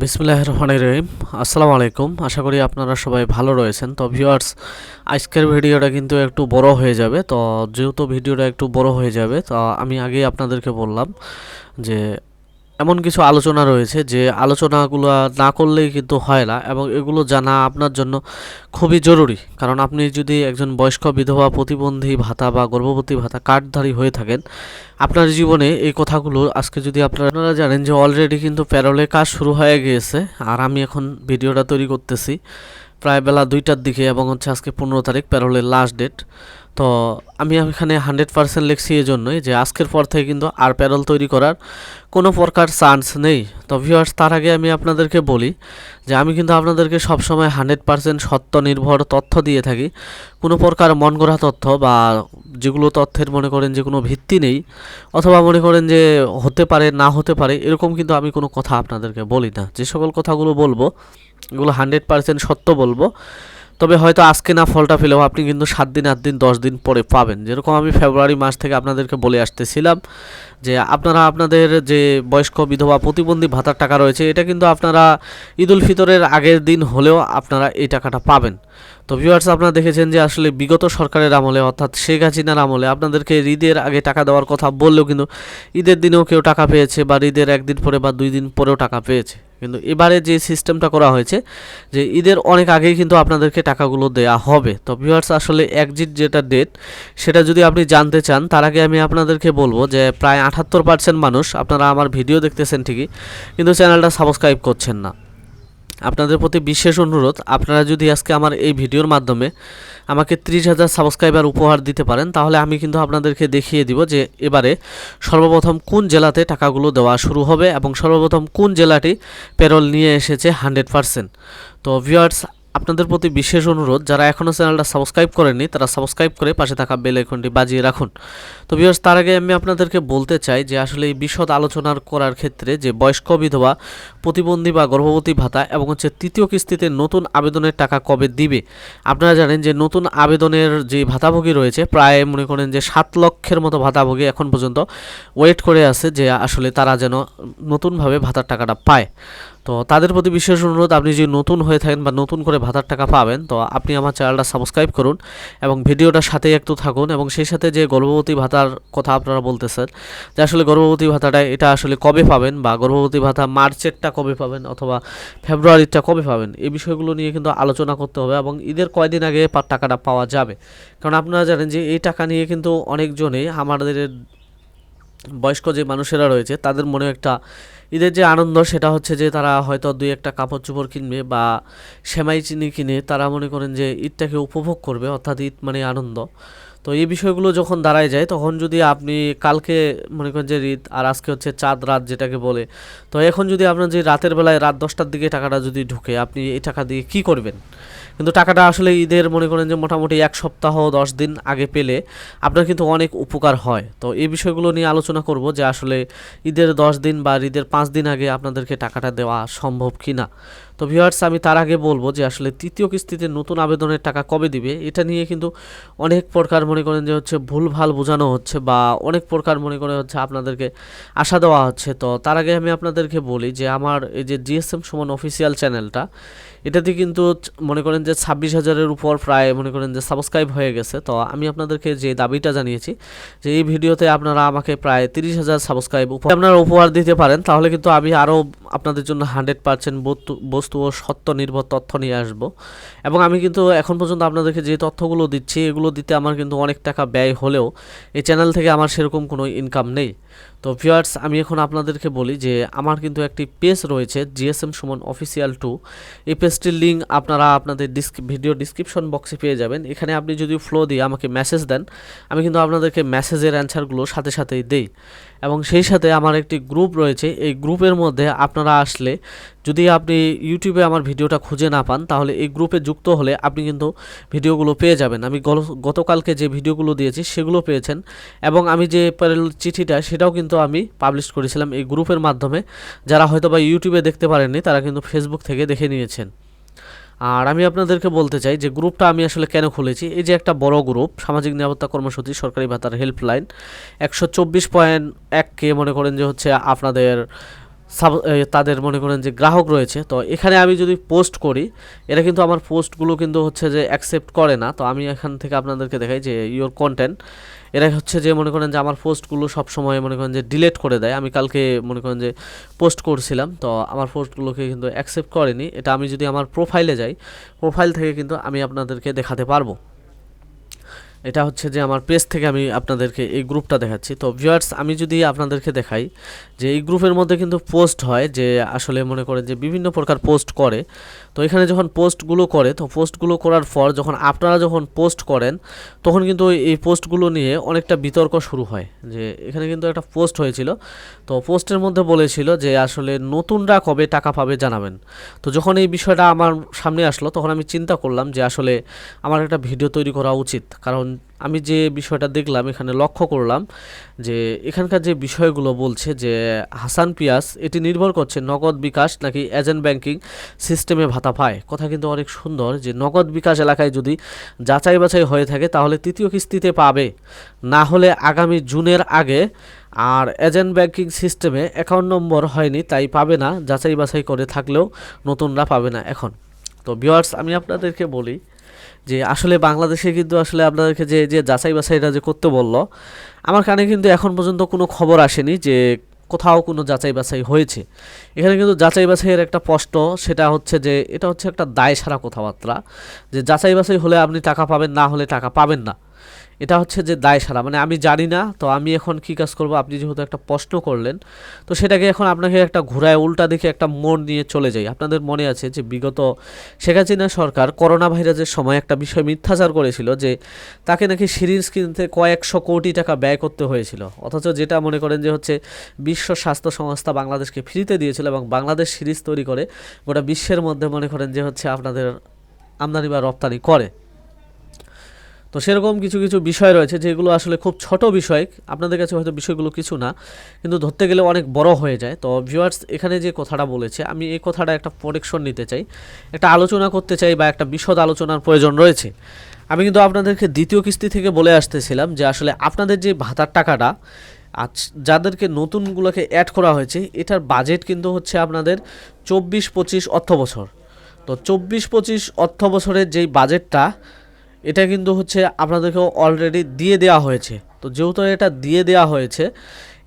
বিসমুল্লাহ রহমানির রহিম। আসসালামু আলাইকুম। আশা করি আপনারা সবাই ভালো রয়েছেন। তো ভিউয়ার্স, আজকের ভিডিওটা কিন্তু একটু বড় হয়ে যাবে। তো যেহেতু ভিডিওটা একটু বড় হয়ে যাবে, তো আমি আগেই আপনাদেরকে বললাম যে এমন কিছু আলোচনা রয়েছে যে আলোচনাগুলো না করলেই কিন্তু হয় না এবং এগুলো জানা আপনার জন্য খুবই জরুরি। কারণ আপনি যদি একজন বয়স্ক বিধবা, প্রতিবন্ধী ভাতা বা গর্ভবতী ভাতা কার্ডধারী হয়ে থাকেন, আপনার জীবনে এই কথাগুলো আজকে যদি আপনারা জানেন যে অলরেডি কিন্তু প্যারোলে কাজ শুরু হয়ে গিয়েছে। আর আমি এখন ভিডিওটা তৈরি করতেছি প্রায় বেলা দুইটার দিকে এবং হচ্ছে আজকে পনেরো তারিখ, প্যারোলের লাস্ট ডেট তো আমি এখানে হান্ড্রেড পার্সেন্ট লিখছি এই জন্যই যে আজকের পর থেকে কিন্তু আর প্যারল তৈরি করার কোনো প্রকার চান্স নেই। তো ভিউয়ার্স তার আগে আমি আপনাদেরকে বলি যে আমি কিন্তু আপনাদেরকে সবসময় হান্ড্রেড পার্সেন্ট সত্য নির্ভর তথ্য দিয়ে থাকি। কোনো প্রকার মন গড়া তথ্য বা যেগুলো তথ্যের মনে করেন যে কোনো ভিত্তি নেই অথবা মনে করেন যে হতে পারে, না হতে পারে, এরকম কিন্তু আমি কোনো কথা আপনাদেরকে বলি না। যে সকল কথাগুলো বলব, এগুলো হান্ড্রেড পার্সেন্ট সত্য বলব। তবে হয়তো আজকে না ফলটা পেলেও আপনি কিন্তু সাত দিন, আট দিন, দশ দিন পরে পাবেন। যেরকম আমি ফেব্রুয়ারি মাস থেকে আপনাদেরকে বলে আসতেছিলাম যে আপনারা আপনাদের যে বয়স্ক বিধবা প্রতিবন্ধী ভাতার টাকা রয়েছে, এটা কিন্তু আপনারা ঈদ উল ফিতরের আগের দিন হলেও আপনারা এই টাকাটা পাবেন। তো ভিউয়ার্স আপনারা দেখেছেন যে আসলে বিগত সরকারের আমলে, অর্থাৎ শেখ হাসিনার আমলে আপনাদেরকে ঈদের আগে টাকা দেওয়ার কথা বললেও কিন্তু ঈদের দিনেও কেউ টাকা পেয়েছে বা ঈদের একদিন পরে বা দুই দিন পরেও টাকা পেয়েছে। কিন্তু এবারে যে সিস্টেমটা করা হয়েছে, যে ঈদের অনেক আগেই কিন্তু আপনাদেরকে টাকাগুলো দেয়া হবে। তো ভিউয়ার্স আসলে একজিট যেটা ডেট সেটা যদি আপনি জানতে চান, তার আগে আমি আপনাদেরকে বলব যে প্রায় আটাত্তর পার্সেন্ট মানুষ, আপনারা আমার ভিডিও দেখতেছেন ঠিকই, কিন্তু চ্যানেলটা সাবস্ক্রাইব করছেন না। আপনাদের প্রতি বিশেষ অনুরোধ, আপনারা যদি আজকে আমার এই ভিডিওর মাধ্যমে আমাকে ত্রিশ হাজার সাবস্ক্রাইবার উপহার দিতে পারেন, তাহলে আমি কিন্তু আপনাদেরকে দেখিয়ে দিব যে এবারে সর্বপ্রথম কোন জেলাতে টাকাগুলো দেওয়া শুরু হবে এবং সর্বপ্রথম কোন জেলাটি পেরোল নিয়ে এসেছে হান্ড্রেড পারসেন্ট। তো ভিউয়ার্স আপনাদের প্রতি বিশেষ অনুরোধ, যারা এখনও চ্যানেলটা সাবস্ক্রাইব করেননি, তারা সাবস্ক্রাইব করে পাশে থাকা বেল আইকনটি বাজিয়ে রাখুন। তো ভিউয়ার্স তার আগে আমি আপনাদেরকে বলতে চাই যে আসলে এই বিশদ আলোচনার করার ক্ষেত্রে যে বয়স্ক বিধবা, প্রতিবন্ধী বা গর্ভবতী ভাতা এবং হচ্ছে তৃতীয় কিস্তিতে নতুন আবেদনের টাকা কবে দিবে? আপনারা জানেন যে নতুন আবেদনের যে ভাতাভোগী রয়েছে, প্রায় মনে করেন যে সাত লক্ষের মতো ভাতাভোগী এখন পর্যন্ত ওয়েট করে আছে যে আসলে তারা যেন নতুনভাবে ভাতার টাকাটা পায়। তো তাদের প্রতি বিশেষ অনুরোধ, আপনি যদি নতুন হয়ে থাকেন বা নতুন করে ভাতার টাকা পাবেন, তো আপনি আমার চ্যানেলটা সাবস্ক্রাইব করুন এবং ভিডিওটার সাথে একটু থাকুন এবং সেই সাথে যে গর্ভবতী ভাতার কথা আপনারা বলতেছেন, যে আসলে গর্ভবতী ভাতাটা এটা আসলে কবে পাবেন বা গর্ভবতী ভাতা মার্চেরটা কবে পাবেন অথবা ফেব্রুয়ারিটা কবে পাবেন, এই বিষয়গুলো নিয়ে কিন্তু আলোচনা করতে হবে এবং ঈদের কয়দিন আগে টাকাটা পাওয়া যাবে। কারণ আপনারা জানেন যে এই টাকা নিয়ে কিন্তু অনেকজনেই আমাদের বয়স্ক যে মানুষেরা রয়েছে, তাদের মনে একটা ঈদের যে আনন্দ সেটা হচ্ছে যে তারা হয়তো দুই একটা কাপড় চোপড় কিনবে বা সেমাই চিনি কিনে তারা মনে করেন যে ঈদটাকে উপভোগ করবে, অর্থাৎ ঈদ মানে আনন্দ। তো এই বিষয়গুলো যখন দাঁড়ায় যায়, তখন যদি আপনি কালকে মনে করেন যে ঈদ আর আজকে হচ্ছে চাঁদ রাত যেটাকে বলে, তো এখন যদি আপনার যে রাতের বেলায় রাত দশটার দিকে টাকাটা যদি ঢুকে, আপনি এই টাকা দিয়ে কি করবেন? কিন্তু টাকাটা আসলে ঈদের মনে করেন যে মোটামুটি এক সপ্তাহ, দশ দিন আগে পেলে আপনার কিন্তু অনেক উপকার হয়। তো এই বিষয়গুলো নিয়ে আলোচনা করব যে আসলে ঈদের দশ দিন বা ঈদের পাঁচ দিন আগে আপনাদেরকে টাকাটা দেওয়া সম্ভব কি না তো ভিউয়ার্স আমি তার আগে বলব যে আসলে তৃতীয় কিস্তিতে নতুন আবেদনের টাকা কবে দিবে, এটা নিয়ে কিন্তু অনেক প্রকার মনে করেন যে হচ্ছে ভুলভাল বোঝানো হচ্ছে বা অনেক প্রকার মনে করে হচ্ছে আপনাদেরকে আশা দেওয়া হচ্ছে। তো তার আগে আমি আপনাদেরকে বলি যে আমার এই যে জিএসএম সমান অফিসিয়াল চ্যানেলটা এটাতে কিন্তু মনে করেন যে ছাব্বিশ হাজারের উপর প্রায় মনে করেন যে সাবস্ক্রাইব হয়ে গেছে। তো আমি আপনাদেরকে যে দাবিটা জানিয়েছি যে এই ভিডিওতে আপনারা আমাকে প্রায় তিরিশ হাজার সাবস্ক্রাইব আপনারা উপহার দিতে পারেন, তাহলে কিন্তু আমি আরও আপনাদের জন্য হান্ড্রেড পার্সেন্ট বস্তু ও সত্য নির্ভর তথ্য নিয়ে আসব। এবং আমি কিন্তু এখন পর্যন্ত আপনাদেরকে যে তথ্যগুলো দিচ্ছি, এগুলো দিতে আমার কিন্তু অনেক টাকা ব্যয় হলেও এই চ্যানেল থেকে আমার সেরকম কোনো ইনকাম নেই। তো ভিউয়ার্স আমি এখন আপনাদেরকে বলি যে আমার কিন্তু একটি পেজ রয়েছে জিএসএম সুমন অফিসিয়াল টু এই পেজটির লিঙ্ক আপনারা আপনাদের ডিসক্রি ভিডিও ডিসক্রিপশন বক্সে পেয়ে যাবেন। এখানে আপনি যদি ফ্লো দিয়ে আমাকে মেসেজ দেন, আমি কিন্তু আপনাদেরকে মেসেজের অ্যান্সারগুলো সাথে সাথেই দেই। এবং সেই সাথে আমার একটি গ্রুপ রয়েছে। এই গ্রুপের মধ্যে আপনারা আসলে যদি আপনি ইউটিউবে আমার ভিডিওটা খুঁজে না পান, তাহলে এই গ্রুপে যুক্ত হলে আপনি কিন্তু ভিডিওগুলো পেয়ে যাবেন। আমি গতকালকে যে ভিডিওগুলো দিয়েছি, সেগুলো পেয়েছেন এবং আমি যে চিঠিটা, সেটাও কিন্তু আমি পাবলিশ করেছিলাম। এই গ্রুপের মাধ্যমে যারা হয়তো বা ইউটিউবে দেখতে পারেননি, তারা কিন্তু ফেসবুক থেকে দেখে নিয়েছেন। আর আমি আপনাদেরকে বলতে চাই যে গ্রুপটা আমি আসলে কেন খুলেছি? এই যে একটা বড় গ্রুপ, সামাজিক নিরাপত্তা কর্মসূচি, সরকারি ভাতার হেল্পলাইন, একশো চব্বিশ পয়েন্ট এক কে মনে করেন যে হচ্ছে আপনাদের সাব তাদের মনে করেন যে গ্রাহক রয়েছে। তো এখানে আমি যদি পোস্ট করি, এরা কিন্তু আমার পোস্টগুলো কিন্তু হচ্ছে যে অ্যাকসেপ্ট করে না। তো আমি এখান থেকে আপনাদেরকে দেখাই যে ইওর কন্টেন্ট এরা হচ্ছে যে মনে করেন যে আমার পোস্টগুলো সব সময় মনে করেন যে ডিলেট করে দেয়। আমি কালকে মনে করেন যে পোস্ট করছিলাম, তো আমার পোস্টগুলোকে কিন্তু অ্যাকসেপ্ট করেনি। এটা আমি যদি আমার প্রোফাইলে যাই প্রোফাইল থেকে কিন্তু আমি আপনাদেরকে দেখাতে পারব। এটা হচ্ছে যে আমার পেজ থেকে আমি আপনাদেরকে এই গ্রুপটা দেখাচ্ছি। তো ভিউয়ার্স আমি যদি আপনাদেরকে দেখাই যে এই গ্রুপের মধ্যে কিন্তু পোস্ট হয় যে আসলে মনে করেন যে বিভিন্ন প্রকার পোস্ট করে। তো এখানে যখন পোস্টগুলো করে, তো পোস্টগুলো করার পর যখন আপনারা যখন পোস্ট করেন, তখন কিন্তু এই পোস্টগুলো নিয়ে অনেকটা বিতর্ক শুরু হয় যে এখানে কিন্তু একটা পোস্ট হয়েছিল। তো পোস্টের মধ্যে বলেছিল যে আসলে নতুনরা কবে টাকা পাবে জানাবেন। তো যখন এই বিষয়টা আমার সামনে আসলো, তখন আমি চিন্তা করলাম যে আসলে আমার একটা ভিডিও তৈরি করা উচিত। কারণ আমি যে বিষয়টা দেখলাম, এখানে লক্ষ্য করলাম যে এখানকার যে বিষয়গুলো বলছে যে হাসান পিয়াস, এটি নির্ভর করছে নগদ বিকাশ নাকি এজেন্ট ব্যাংকিং সিস্টেমে ভাতা পায়। কথা কিন্তু অনেক সুন্দর যে নগদ বিকাশ এলাকায় যদি যাচাই বাছাই হয়ে থাকে, তাহলে তৃতীয় কিস্তিতে পাবে। না হলে আগামী জুনের আগে আর এজেন্ট ব্যাংকিং সিস্টেমে অ্যাকাউন্ট নম্বর হয়নি, তাই পাবে না। যাচাই বাছাই করে থাকলেও নতুনরা পাবে না এখন। তো ভিউয়ার্স, আমি আপনাদেরকে বলি যে আসলে বাংলাদেশে কিন্তু আসলে আপনাদেরকে যে যে যাচাই বাছাইটা যে করতে বলল, আমার কানে কিন্তু এখন পর্যন্ত কোনো খবর আসেনি যে কোথাও কোনো যাচাই বাছাই হয়েছে। এখানে কিন্তু যাচাই বাছাইয়ের একটা প্রশ্ন, সেটা হচ্ছে যে, এটা হচ্ছে একটা দায় সারা কথাবার্তা। যে যাচাই বাছাই হলে আপনি টাকা পাবেন, না হলে টাকা পাবেন না। এটা হচ্ছে যে দায় সারা। মানে আমি জানি না, তো আমি এখন কী কাজ করব? আপনি যেহেতু একটা প্রশ্ন করলেন, তো সেটাকে এখন আপনাকে একটা ঘোরায় উল্টা দিকে একটা মোড় নিয়ে চলে যাই। আপনাদের মনে আছে যে বিগত শেখ হাসিনা সরকার করোনা ভাইরাসের সময় একটা বিষয় মিথ্যাচার করেছিল যে তাকে নাকি সিরিজ কিনতে কয়েকশো কোটি টাকা ব্যয় করতে হয়েছিল। অথচ যেটা মনে করেন যে হচ্ছে বিশ্ব স্বাস্থ্য সংস্থা বাংলাদেশকে ফ্রিতে দিয়েছিল এবং বাংলাদেশ সিরিজ তৈরি করে গোটা বিশ্বের মধ্যে মনে করেন যে হচ্ছে আপনাদের আমদানি বা রপ্তানি করে। তো সেরকম কিছু কিছু বিষয় রয়েছে যেগুলো আসলে খুব ছোট বিষয়। আপনাদের কাছে হয়তো বিষয়গুলো কিছু না, কিন্তু ধরতে গেলে অনেক বড় হয়ে যায়। তো ভিউয়ার্স এখানে যে কথাটা বলেছে, আমি এই কথাটা একটা প্রোটেকশন নিতে চাই। একটা আলোচনা করতে চাই বা একটা বিশদ আলোচনার প্রয়োজন রয়েছে। আমি কিন্তু আপনাদেরকে দ্বিতীয় কিস্তি থেকে বলে আসতেছিলাম যে আসলে আপনাদের যে ভাতার টাকাটা, আজ যাদেরকে নতুনগুলোকে অ্যাড করা হয়েছে, এটার বাজেট কিন্তু হচ্ছে আপনাদের চব্বিশ পঁচিশ অর্থ বছর তো চব্বিশ পঁচিশ অর্থ বছরের যেই বাজেটটা এটা কিন্তু হচ্ছে আপনাদেরকে অলরেডি দিয়ে দেওয়া হয়েছে। তো যেহেতু এটা দিয়ে দেওয়া হয়েছে,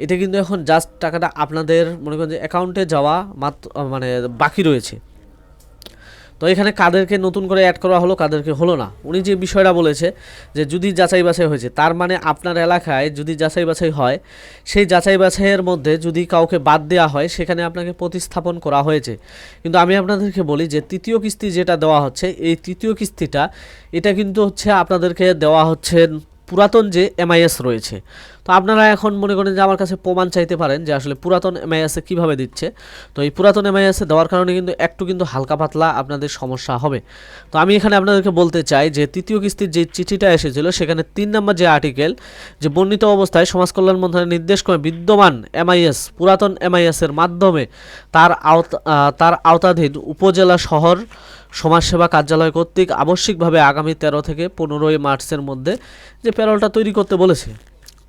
এটা কিন্তু এখন জাস্ট টাকাটা আপনাদের মনে করেন যে অ্যাকাউন্টে যাওয়া মাত্র মানে বাকি রয়েছে। তো এখানে কাদেরকে নতুন করে অ্যাড করা হলো, কাদেরকে হলো না। উনি যে বিষয়টা বলেছে যে যদি যাচাই বাছাই হয়েছে, তার মানে আপনার এলাকায় যদি যাচাই বাছাই হয়, সেই যাচাই বাছাইয়ের মধ্যে যদি কাউকে বাদ দেওয়া হয়, সেখানে আপনাকে প্রতিস্থাপন করা হয়েছে। কিন্তু আমি আপনাদেরকে বলি যে তৃতীয় কিস্তি যেটা দেওয়া হচ্ছে, এই তৃতীয় কিস্তিটা, এটা কিন্তু হচ্ছে আপনাদেরকে দেওয়া হচ্ছে পুরাতন যে এমআইএস রয়েছে। তো আপনারা এখন মনে করেন যে আমার কাছে প্রমাণ চাইতে পারেন যে আসলে পুরাতন এমআইএসে কীভাবে দিচ্ছে। তো এই পুরাতন এমআইএসে দেওয়ার কারণে কিন্তু একটু কিন্তু হালকা পাতলা আপনাদের সমস্যা হবে। তো আমি এখানে আপনাদেরকে বলতে চাই যে তৃতীয় কিস্তির যে চিঠিটা এসেছিল, সেখানে তিন নম্বর যে আর্টিকেল যে বর্ণিত অবস্থায় সমাজ কল্যাণ মন্ত্রণালয় নির্দেশ করে বিদ্যমান এমআইএস পুরাতন এমআইএসের মাধ্যমে তার আওতা তার আওতাধীন উপজেলা শহর সমাজসেবা কার্যালয় কর্তৃক আবশ্যিকভাবে আগামী তেরো থেকে পনেরোই মার্চের মধ্যে যে প্যারোলটা তৈরি করতে বলেছে,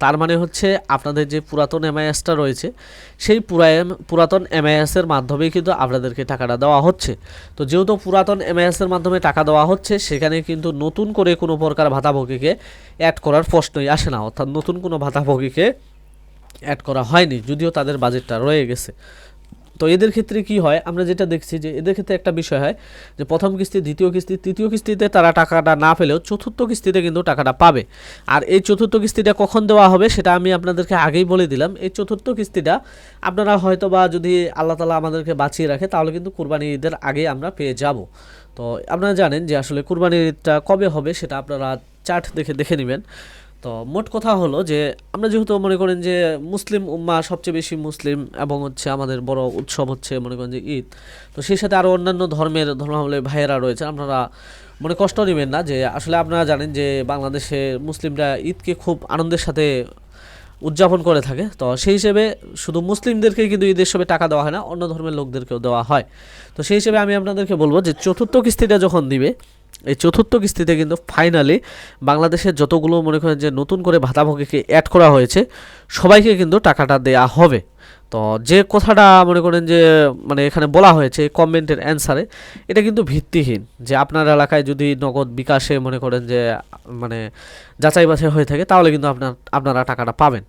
তার মানে হচ্ছে আপনাদের যে পুরাতন এমআইএসটা রয়েছে, সেই পুরাতন এমআইএসের মাধ্যমেই কিন্তু আপনাদেরকে টাকাটা দেওয়া হচ্ছে। তো যেহেতু পুরাতন এমআইএসের মাধ্যমে টাকা দেওয়া হচ্ছে, সেখানে কিন্তু নতুন করে কোনো প্রকার ভাতাভোগীকে অ্যাড করার প্রশ্নই আসে না। অর্থাৎ নতুন কোনো ভাতাভোগীকে অ্যাড করা হয়নি, যদিও তাদের বাজেটটা রয়ে গেছে। তো এদের ক্ষেত্রে কি হয়? আমরা যেটা দেখছি যে এদের ক্ষেত্রে একটা বিষয় হয় যে প্রথম কিস্তি, দ্বিতীয় কিস্তি, তৃতীয় কিস্তিতে তারা টাকাটা না পেলেও চতুর্থ কিস্তিতে কিন্তু টাকাটা পাবে। আর এই চতুর্থ কিস্তিটা কখন দেওয়া হবে সেটা আমি আপনাদেরকে আগেই বলে দিলাম। এই চতুর্থ কিস্তিটা আপনারা হয়তো বা যদি আল্লাহ তালা আমাদেরকে বাঁচিয়ে রাখে তাহলে কিন্তু কুরবানি ঈদের আগে আমরা পেয়ে যাব। তো আপনারা জানেন যে আসলে কুরবানি ঈদটা কবে হবে সেটা আপনারা চার্ট দেখে দেখে নেবেন। তো মোট কথা হলো যে, আমরা যেহেতু মনে করেন যে মুসলিম উম্মা সবচেয়ে বেশি মুসলিম এবং হচ্ছে আমাদের বড় উৎসব হচ্ছে মনে করেন যে ঈদ, তো সেই সাথে আরও অন্যান্য ধর্মের ধর্মাবলী ভাইয়েরা রয়েছে, আপনারা মনে কষ্ট নেবেন না যে আসলে আপনারা জানেন যে বাংলাদেশে মুসলিমরা ঈদকে খুব আনন্দের সাথে উদযাপন করে থাকে, তো সেই হিসেবে শুধু মুসলিমদেরকে কিন্তু ঈদের সময় টাকা দেওয়া হয় না, অন্য ধর্মের লোকদেরকেও দেওয়া হয়। তো সেই হিসেবে আমি আপনাদেরকে বলব যে চতুর্থ কিস্তিটা যখন দিবে এই চতুর্থ কিস্তিতে কিন্তু ফাইনালি বাংলাদেশের যতগুলো মনে করেন যে নতুন করে ভাতাভোগীকে অ্যাড করা হয়েছে, সবাইকে কিন্তু টাকাটা দেয়া হবে। তো যে কথাটা মনে করেন যে মানে এখানে বলা হয়েছে কমেন্টের অ্যান্সারে এটা কিন্তু ভিত্তিহীন। যে আপনার এলাকায় যদি নগদ বিকাশে মনে করেন যে মানে যাচাই বাছাই হয়ে থাকে, তাহলে কিন্তু আপনার, আপনারা টাকাটা পাবেন।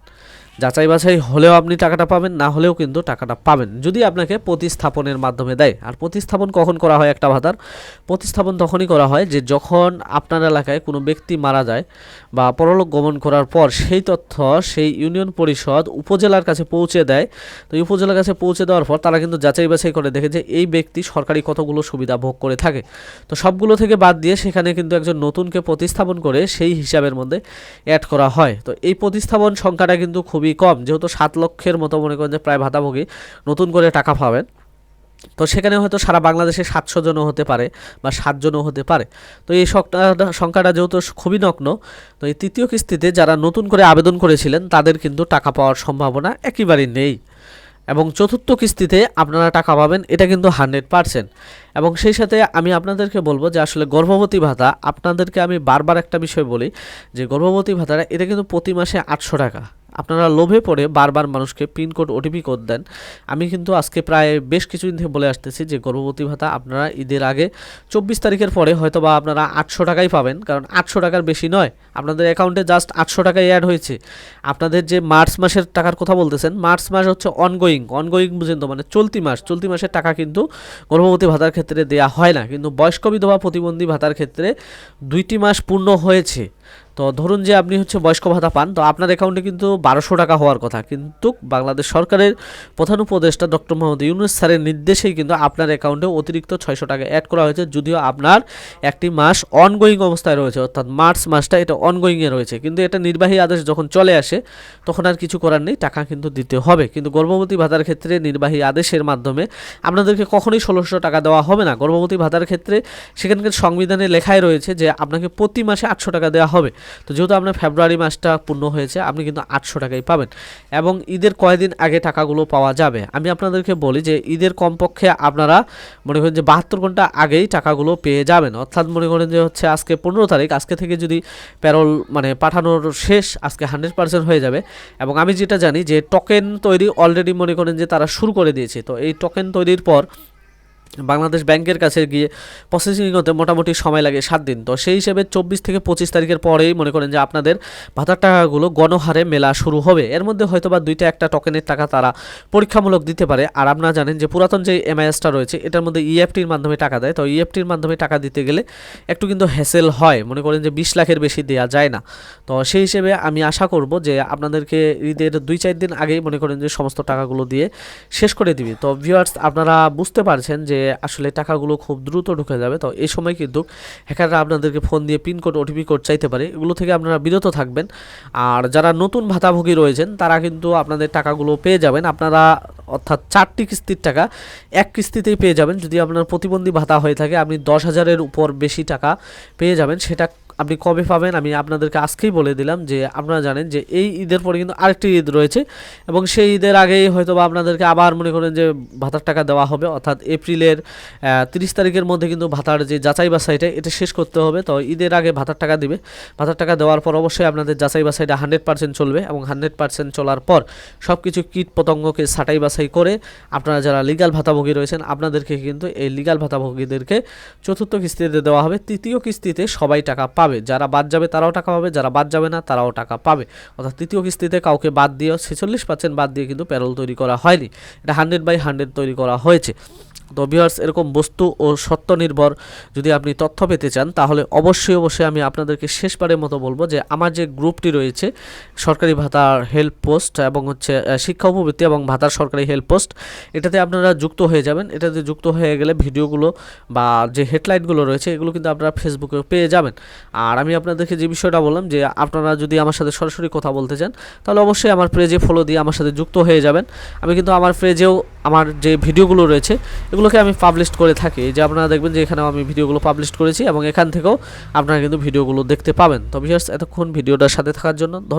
যাচাই বাছাই হলেও আপনি টাকাটা পাবেন, না হলেও কিন্তু টাকাটা পাবেন। যদি আপনাকে প্রতিস্থাপনের মাধ্যমে দেয়, আর প্রতিস্থাপন কখন করা হয় একটা ভাতার? প্রতিস্থাপন তখনই করা হয় যে যখন আপনার এলাকায় কোনো ব্যক্তি মারা যায় বা পরলোক গমন করার পর সেই তথ্য সেই ইউনিয়ন পরিষদ উপজেলার কাছে পৌঁছে দেয়। তো উপজেলার কাছে পৌঁছে দেওয়ার পর তারা কিন্তু যাচাই বাছাই করে দেখে যে এই ব্যক্তি সরকারি কতগুলো সুবিধা ভোগ করে থাকে। তো সবগুলো থেকে বাদ দিয়ে সেখানে কিন্তু একজন নতুনকে প্রতিস্থাপন করে সেই হিসাবের মধ্যে অ্যাড করা হয়। তো এই প্রতিস্থাপন সংখ্যাটা কিন্তু খুবই কম। যেহেতু সাত লক্ষের মতো মনে করেন যে প্রায় ভাতাভোগী নতুন করে টাকা পাবেন। তো সেখানে হয়তো সারা বাংলাদেশে সাতশো জনও হতে পারে বা সাতজনও হতে পারে। তো এই সংখ্যাটা যেহেতু খুবই নগ্ন, তো এই তৃতীয় কিস্তিতে যারা নতুন করে আবেদন করেছিলেন, তাদের কিন্তু টাকা পাওয়ার সম্ভাবনা একেবারেই নেই। এবং চতুর্থ কিস্তিতে আপনারা টাকা পাবেন, এটা কিন্তু হান্ড্রেড পারসেন্ট। এবং সেই সাথে আমি আপনাদেরকে বলব যে আসলে গর্ভবতী ভাতা, আপনাদেরকে আমি বারবার একটা বিষয় বলি যে গর্ভবতী ভাতাটা, এটা কিন্তু প্রতি মাসে আটশো টাকা। আপনারা লোভে পড়ে বারবার মানুষকে পিনকোড ওটিপি কোড দেন। আমি কিন্তু আজকে প্রায় বেশ কিছুদিন থেকে বলে আসতেছি যে গর্ভবতী ভাতা আপনারা ঈদের আগে চব্বিশ তারিখের পরে হয়তো বা আপনারা আটশো টাকাই পাবেন। কারণ আটশো টাকার বেশি নয়। আপনাদের অ্যাকাউন্টে জাস্ট আটশো টাকাই অ্যাড হয়েছে। আপনাদের যে মার্চ মাসের টাকার কথা বলতেছেন, মার্চ মাস হচ্ছে অনগোয়িং অনগোয়িং বুঝেন তো মানে চলতি মাস। চলতি মাসের টাকা কিন্তু গর্ভবতী ভাতার ক্ষেত্রে দেয়া হয় না। কিন্তু বয়স্ক বিধবা প্রতিবন্ধী ভাতার ক্ষেত্রে দুইটি মাস পূর্ণ হয়েছে। তো ধরুন যে আপনি হচ্ছে বয়স্ক ভাতা পান, তো আপনার অ্যাকাউন্টে কিন্তু বারোশো টাকা হওয়ার কথা। কিন্তু বাংলাদেশ সরকারের প্রধান উপদেষ্টা ডক্টর মোহাম্মদ ইউনুস স্যারের নির্দেশেই কিন্তু আপনার অ্যাকাউন্টে অতিরিক্ত ছয়শো টাকা অ্যাড করা হয়েছে, যদিও আপনার একটি মাস অনগোয়িং অবস্থায় রয়েছে, অর্থাৎ মার্চ মাসটা এটা অনগোয়িংয়ে রয়েছে। কিন্তু এটা নির্বাহী আদেশ যখন চলে আসে, তখন আর কিছু করার নেই, টাকা কিন্তু দিতে হবে। কিন্তু গর্ভবতী ভাতার ক্ষেত্রে নির্বাহী আদেশের মাধ্যমে আপনাদেরকে কখনোই ষোলোশো টাকা দেওয়া হবে না। গর্ভবতী ভাতার ক্ষেত্রে সেখানকার সংবিধানে লেখাই রয়েছে যে আপনাকে প্রতি মাসে আটশো টাকা দেওয়া হবে। তো যেহেতু আপনার ফেব্রুয়ারি মাসটা পূর্ণ হয়েছে, আপনি কিন্তু আটশো টাকাই পাবেন। এবং ঈদের কয়েকদিন আগে টাকাগুলো পাওয়া যাবে? আমি আপনাদেরকে বলি যে, ঈদের কমপক্ষে আপনারা মনে করেন যে বাহাত্তর ঘণ্টা আগেই টাকাগুলো পেয়ে যাবেন। অর্থাৎ মনে করেন যে হচ্ছে আজকে পনেরো তারিখ, আজকে থেকে যদি প্যারোল মানে পাঠানোর শেষ আজকে হান্ড্রেড পার্সেন্ট হয়ে যাবে। এবং আমি যেটা জানি যে টোকেন তৈরি অলরেডি মনে করেন যে তারা শুরু করে দিয়েছে। তো এই টোকেন তৈরির পর বাংলাদেশ ব্যাংকের কাছে গিয়ে প্রসেসিং হতে মোটামুটি সময় লাগে সাত দিন। তো সেই হিসেবে চব্বিশ থেকে পঁচিশ তারিখের পরেই মনে করেন যে আপনাদের ভাতার টাকাগুলো গণহারে মেলা শুরু হবে। এর মধ্যে হয়তো বা দুইটা একটা টোকেনের টাকা তারা পরীক্ষামূলক দিতে পারে। আর আপনারা জানেন যে পুরাতন যে এমআইএসটা রয়েছে, এটার মধ্যে ইএফটির মাধ্যমে টাকা দেয়। তো ইএফটির মাধ্যমে টাকা দিতে গেলে একটু কিন্তু হ্যাসেল হয়। মনে করেন যে বিশ লাখের বেশি দেওয়া যায় না। তো সেই হিসেবে আমি আশা করব যে আপনাদেরকে ঈদের দুই চার দিন আগেই মনে করেন যে সমস্ত টাকাগুলো দিয়ে শেষ করে দিবি। তো ভিউয়ার্স আপনারা বুঝতে পারছেন যে আসলে টাকাগুলো খুব দ্রুত ঢুকে যাবে। তো এই সময় কিন্তু হ্যাকাররা আপনাদেরকে ফোন দিয়ে পিন কোড, ওটিপি কোড চাইতে পারে। এগুলো থেকে আপনারা বিরত থাকবেন। আর যারা নতুন ভাতাভোগী রয়েছেন, তারা কিন্তু আপনাদের টাকাগুলো পেয়ে যাবেন। আপনারা অর্থাৎ চারটি কিস্তির টাকা এক কিস্তিতেই পেয়ে যাবেন। যদি আপনার প্রতিবন্ধী ভাতা হয়ে থাকে, আপনি দশ হাজারের উপর বেশি টাকা পেয়ে যাবেন। সেটা আপনি কবে পাবেন? আমি আপনাদেরকে আজকেই বলে দিলাম যে আপনারা জানেন যে এই ঈদের পরে কিন্তু আরেকটি ঈদ রয়েছে এবং সেই ঈদের আগেই হয়তো বা আপনাদেরকে আবার মনে করেন যে ভাতার টাকা দেওয়া হবে। অর্থাৎ এপ্রিলের তিরিশ তারিখের মধ্যে কিন্তু ভাতার যে যাচাই বাছাইটা এটা শেষ করতে হবে। তো ঈদের আগে ভাতার টাকা দিবে। ভাতার টাকা দেওয়ার পর অবশ্যই আপনাদের যাচাই বাছাইটা হান্ড্রেড পার্সেন্ট চলবে এবং হান্ড্রেড পার্সেন্ট চলার পর সব কিছু কীট পতঙ্গকে ছাঁটাই বাছাই করে আপনারা যারা লিগাল ভাতাভোগী রয়েছেন, আপনাদেরকে কিন্তু এই লিগাল ভাতাভোগীদেরকে চতুর্থ কিস্তিতে দেওয়া হবে। তৃতীয় কিস্তিতে সবাই টাকা পাবে। যারা বাদ যাবে তারাও টাকা পাবে, যারা বাদ যাবে না তারাও টাকা পাবে। অর্থাৎ তৃতীয় কিস্তিতে কাউকে বাদ দিয়েও ছেচল্লিশ পার্সেন্ট বাদ দিয়ে কিন্তু প্যারোল তৈরি করা হয়নি। এটা হান্ড্রেড বাই হান্ড্রেড তৈরি করা হয়েছে। তো ভিউয়ার্স এরকম বস্তু ও সত্য নির্ভর যদি আপনি তথ্য পেতে চান, তাহলে অবশ্যই অবশ্যই আমি আপনাদেরকে শেষবারের মতো বলব যে আমার যে গ্রুপটি রয়েছে, সরকারি ভাতার হেল্প পোস্ট এবং হচ্ছে শিক্ষা উপবৃত্তি এবং ভাতার সরকারি হেল্প পোস্ট এটাতে আপনারা যুক্ত হয়ে যাবেন। এটাতে যুক্ত হয়ে গেলে ভিডিওগুলো বা যে হেডলাইনগুলো রয়েছে, এগুলো কিন্তু আপনারা ফেসবুকে পেয়ে যাবেন। আর আমি আপনাদেরকে যে বিষয়টা বললাম যে, আপনারা যদি আমার সাথে সরাসরি কথা বলতে চান, তাহলে অবশ্যই আমার পেজে ফলো দিয়ে আমার সাথে যুক্ত হয়ে যাবেন। আমি কিন্তু আমার পেজেও আমার যে ভিডিওগুলো রয়েছে, এগুলোকে আমি পাবলিশ করে থাকি। যে আপনারা দেখবেন যে এখানেও আমি ভিডিওগুলো পাবলিশ করেছি এবং এখান থেকেও আপনারা কিন্তু ভিডিওগুলো দেখতে পাবেন। তো বিশেষ এতক্ষণ ভিডিওটার সাথে থাকার জন্য ধন্যবাদ।